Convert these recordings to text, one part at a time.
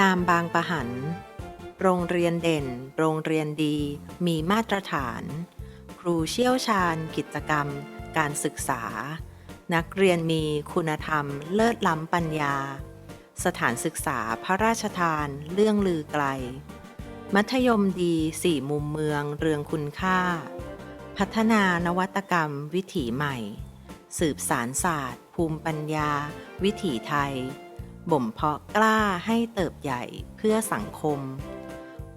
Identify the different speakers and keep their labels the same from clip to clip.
Speaker 1: นามบางปะหัน โรงเรียนเด่น โรงเรียนดี มีมาตรฐาน ครูเชี่ยวชาญ กิจกรรม การศึกษา นักเรียนมีคุณธรรม เลิศล้ำปัญญา สถานศึกษาพระราชทาน เรื่องลือไกล มัธยมดีสี่มุมเมือง เรืองคุณค่า พัฒนานวัตกรรม วิถีใหม่ สืบสารศาสตร์ ภูมิปัญญา วิถีไทย บ่มเพาะกล้าให้เติบใหญ่เพื่อสังคม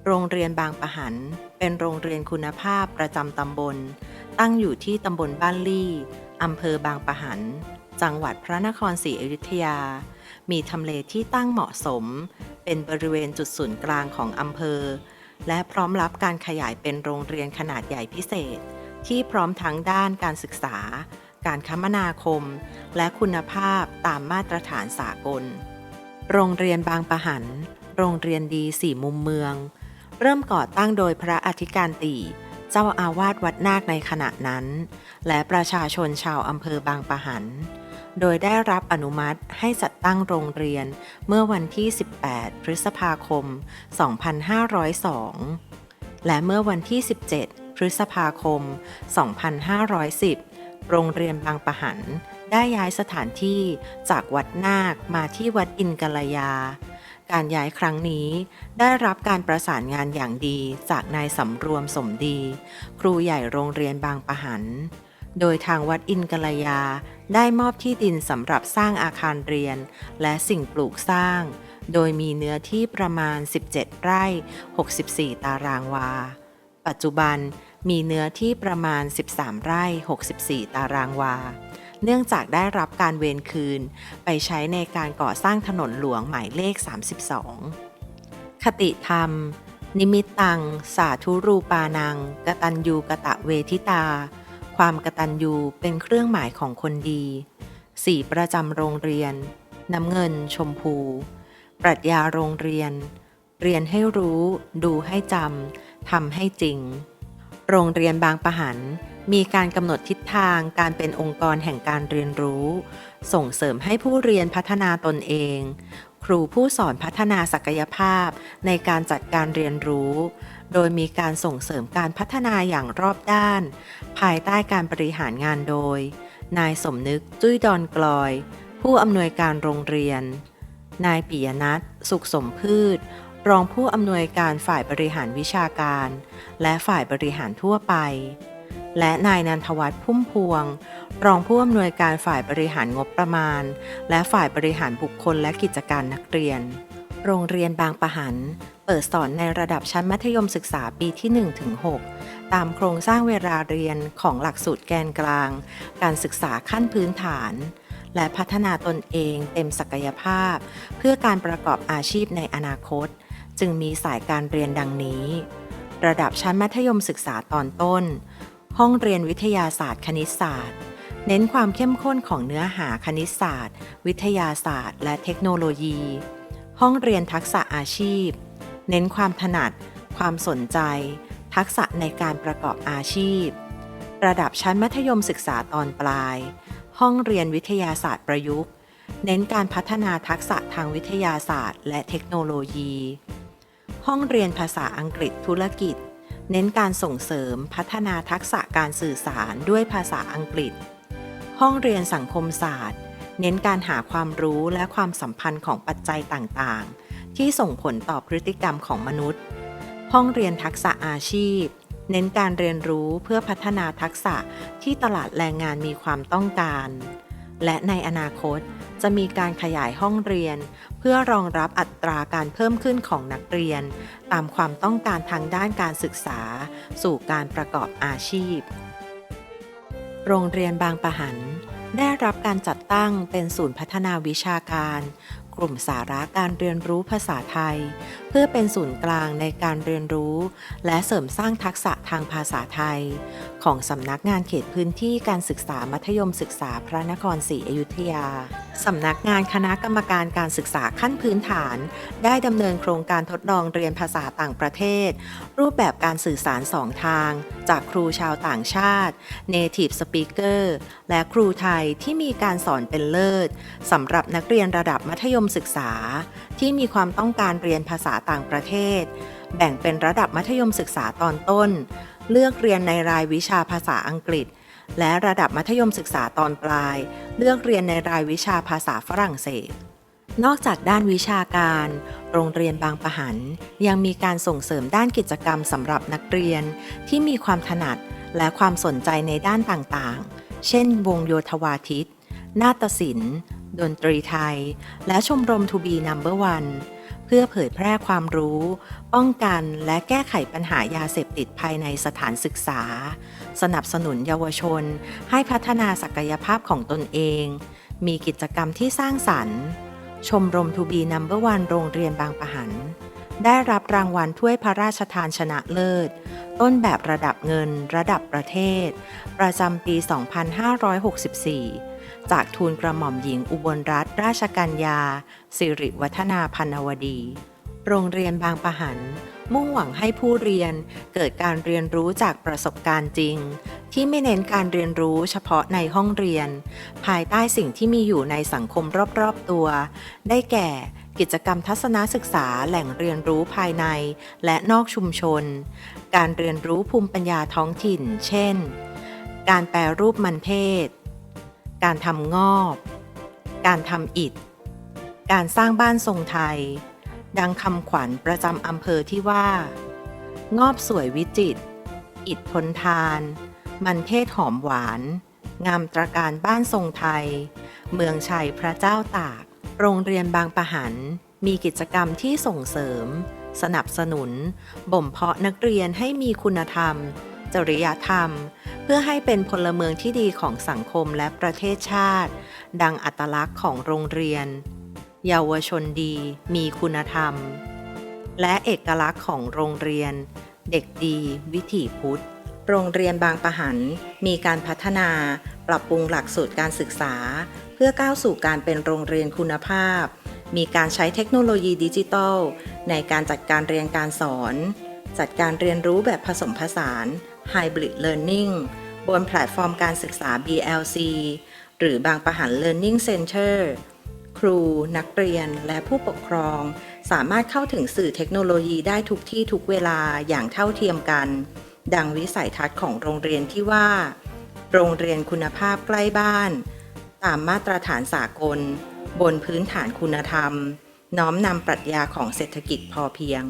Speaker 1: โรงเรียนบางปะหัน เป็นโรงเรียนคุณภาพประจำตำบล ตั้งอยู่ที่ตำบลบ้านลี่อำเภอบางปะหัน จังหวัดพระนครศรีอยุธยา มีทำเลที่ตั้งเหมาะสม เป็นบริเวณจุดศูนย์กลางของอำเภอ และพร้อมรับการขยายเป็นโรงเรียนขนาดใหญ่พิเศษ ที่พร้อมทั้งด้านการศึกษา การคมนาคม และคุณภาพตามมาตรฐานสากล โรงเรียนบางปะหัน โรงเรียนดีสี่มุมเมือง เริ่มก่อตั้งโดยพระอธิการตีเจ้าอาวาสวัดนาคในขณะนั้น และประชาชนชาวอำเภอบางปะหัน โดยได้รับอนุมัติให้จัดตั้งโรงเรียนเมื่อวันที่ 18 พฤษภาคม 2502 และเมื่อวันที่ 17 พฤษภาคม 2510 โรงเรียนบางปะหัน ได้ย้ายสถานที่จากวัดนาคมาที่วัดอินกัลยา การย้ายครั้งนี้ได้รับการประสานงานอย่างดีจากนายสำรวมสมดี ครูใหญ่โรงเรียนบางปะหัน โดยทางวัดอินกัลยาได้มอบที่ดินสำหรับสร้างอาคารเรียนและสิ่งปลูกสร้าง โดยมีเนื้อที่ประมาณ 17 ไร่ 64 ตารางวา ปัจจุบันมีเนื้อที่ประมาณ 13 ไร่ 64 ตารางวา เนื่องจากได้รับการเวรคืน ไปใช้ในการก่อสร้างถนนหลวงหมายเลข 32 คติธรรม นิมิตตัง สาธุรูปานัง กตัญญูกะตะเวทิตา ความกตัญญูเป็นเครื่องหมายของคนดี สีประจำโรงเรียน น้ำเงิน ชมพู ปรัชญาโรงเรียน เรียนให้รู้ ดูให้จำทำให้จริง โรงเรียนบางปะหัน มีการกำหนดทิศทางการเป็นองค์กรแห่งการเรียนรู้ ส่งเสริมให้ผู้เรียนพัฒนาตนเอง ครูผู้สอนพัฒนาศักยภาพในการจัดการเรียนรู้ โดยมีการส่งเสริมการพัฒนาอย่างรอบด้าน ภายใต้การบริหารงานโดย นายสมนึกจุ้ยดอนกลอย ผู้อำนวยการโรงเรียน นายปิยนัทสุขสมพืชรองผู้อำนวยการฝ่ายบริหารวิชาการ และฝ่ายบริหารทั่วไป และนายนันทวัฒน์พุ่มพวง รองผู้อำนวยการฝ่ายบริหารงบประมาณ และฝ่ายบริหารบุคคลและกิจการนักเรียน โรงเรียนบางปะหัน เปิดสอนในระดับชั้นมัธยมศึกษาปีที่ 1-6 ตามโครงสร้างเวลาเรียนของหลักสูตรแกนกลาง การศึกษาขั้นพื้นฐาน และพัฒนาตนเองเต็มศักยภาพ เพื่อการประกอบอาชีพในอนาคต จึงมีสายการเรียนดังนี้ ระดับชั้นมัธยมศึกษาตอนต้น ห้องเรียนวิทยาศาสตร์ คณิตศาสตร์ เน้นความเข้มข้นของเนื้อหาคณิตศาสตร์ วิทยาศาสตร์ และเทคโนโลยี ห้องเรียนทักษะอาชีพ เน้นความถนัด ความสนใจ ทักษะในการประกอบอาชีพ ระดับชั้นมัธยมศึกษาตอนปลาย ห้องเรียนวิทยาศาสตร์ประยุกต์ เน้นการพัฒนาทักษะทางวิทยาศาสตร์ และเทคโนโลยี ห้องเรียนภาษาอังกฤษธุรกิจ เน้นการส่งเสริมพัฒนาทักษะการสื่อสารด้วยภาษาอังกฤษ ห้องเรียนสังคมศาสตร์ เน้นการหาความรู้และความสัมพันธ์ของปัจจัยต่างๆ ที่ส่งผลต่อพฤติกรรมของมนุษย์ ห้องเรียนทักษะอาชีพ เน้นการเรียนรู้เพื่อพัฒนาทักษะที่ตลาดแรงงานมีความต้องการ และในอนาคตจะมีการขยายห้องเรียน เพื่อรองรับอัตราการเพิ่มขึ้นของนักเรียน ตามความต้องการทางด้านการศึกษา สู่การประกอบอาชีพ โรงเรียนบางปะหัน ได้รับการจัดตั้งเป็นศูนย์พัฒนาวิชาการ กลุ่มสาระการเรียนรู้ภาษาไทย เพื่อเป็นศูนย์กลางในการเรียนรู้ และเสริมสร้างทักษะทางภาษาไทย ของสำนักงานเขตพื้นที่การศึกษามัธยมศึกษาพระนครศรีอยุธยา สำนักงานคณะกรรมการการศึกษาขั้นพื้นฐาน ได้ดำเนินโครงการทดลองเรียนภาษาต่างประเทศ รูปแบบการสื่อสารสองทาง จากครูชาวต่างชาติ Native Speaker และครูไทยที่มีการสอนเป็นเลิศสำหรับนักเรียนระดับมัธยมศึกษา ที่มีความต้องการเรียนภาษาต่างประเทศ แบ่งเป็นระดับมัธยมศึกษาตอนต้น เลือกเรียนในรายวิชาภาษาอังกฤษ และระดับมัธยมศึกษาตอนปลาย เลือกเรียนในรายวิชาภาษาฝรั่งเศส นอกจากด้านวิชาการ โรงเรียนบางปะหัน ยังมีการส่งเสริมด้านกิจกรรมสำหรับนักเรียนที่มีความถนัดและความสนใจในด้านต่างๆ เช่น วงโยธวาทิต นาฏศิลป์ ดนตรีไทย และชมรม To Be Number One เพื่อเผยแพร่ความรู้ ป้องกันและแก้ไขปัญหายาเสพติดภายในสถานศึกษา สนับสนุนเยาวชน ให้พัฒนาศักยภาพของตนเอง มีกิจกรรมที่สร้างสรรค์ ชมรม To Be Number One โรงเรียนบางปะหัน ได้รับรางวัลถ้วยพระราชทานชนะเลิศ ต้นแบบระดับเงิน ระดับประเทศ ประจำปี 2564 จากทูลกระหม่อมหญิงอุบลรัตนราชกัญญา สิริวัฒนาพันวดี โรงเรียนบางปะหัน มุ่งหวังให้ผู้เรียนเกิดการเรียนรู้จากประสบการณ์จริง ที่ไม่เน้นการเรียนรู้เฉพาะในห้องเรียน ภายใต้สิ่งที่มีอยู่ในสังคมรอบๆตัว ได้แก่กิจกรรมทัศนศึกษาแหล่งเรียนรู้ภายในและนอกชุมชน การเรียนรู้ภูมิปัญญาท้องถิ่น เช่น การแปรรูปมันเทศ การทำงอบ การทำอิฐ การสร้างบ้านทรงไทย ดังคำขวัญประจำอำเภอที่ว่า งอบสวยวิจิตรอิฐทนทาน มันเทศหอมหวาน งามตระการบ้านทรงไทย เมืองชัยพระเจ้าตาก โรงเรียนบางปะหัน มีกิจกรรมที่ส่งเสริม สนับสนุน บ่มเพาะนักเรียนให้มีคุณธรรม จริยธรรม เพื่อให้เป็นพลเมืองที่ดีของสังคมและประเทศชาติ ดังอัตลักษณ์ของโรงเรียน เยาวชนดีมีคุณธรรม และเอกลักษณ์ของโรงเรียน เด็กดี วิถีพุทธ โรงเรียนบางประหัน มีการพัฒนาปรับปรุงหลักสูตรการศึกษา เพื่อก้าวสู่การเป็นโรงเรียนคุณภาพ มีการใช้เทคโนโลยีดิจิทัล ในการจัดการเรียนการสอนจัดการเรียนรู้แบบผสมผสาน Hybrid Learning บนแพลตฟอร์มการศึกษา BLC หรือบางประหัน Learning Center ครู นักเรียนและผู้ปกครอง สามารถเข้าถึงสื่อเทคโนโลยีได้ทุกที่ทุกเวลาอย่างเท่าเทียมกัน ดังวิสัยทัศน์ของโรงเรียนที่ว่า โรงเรียนคุณภาพใกล้บ้าน ตามมาตรฐานสากล บนพื้นฐานคุณธรรม น้อมนำปรัชญาของเศรษฐกิจพอเพียง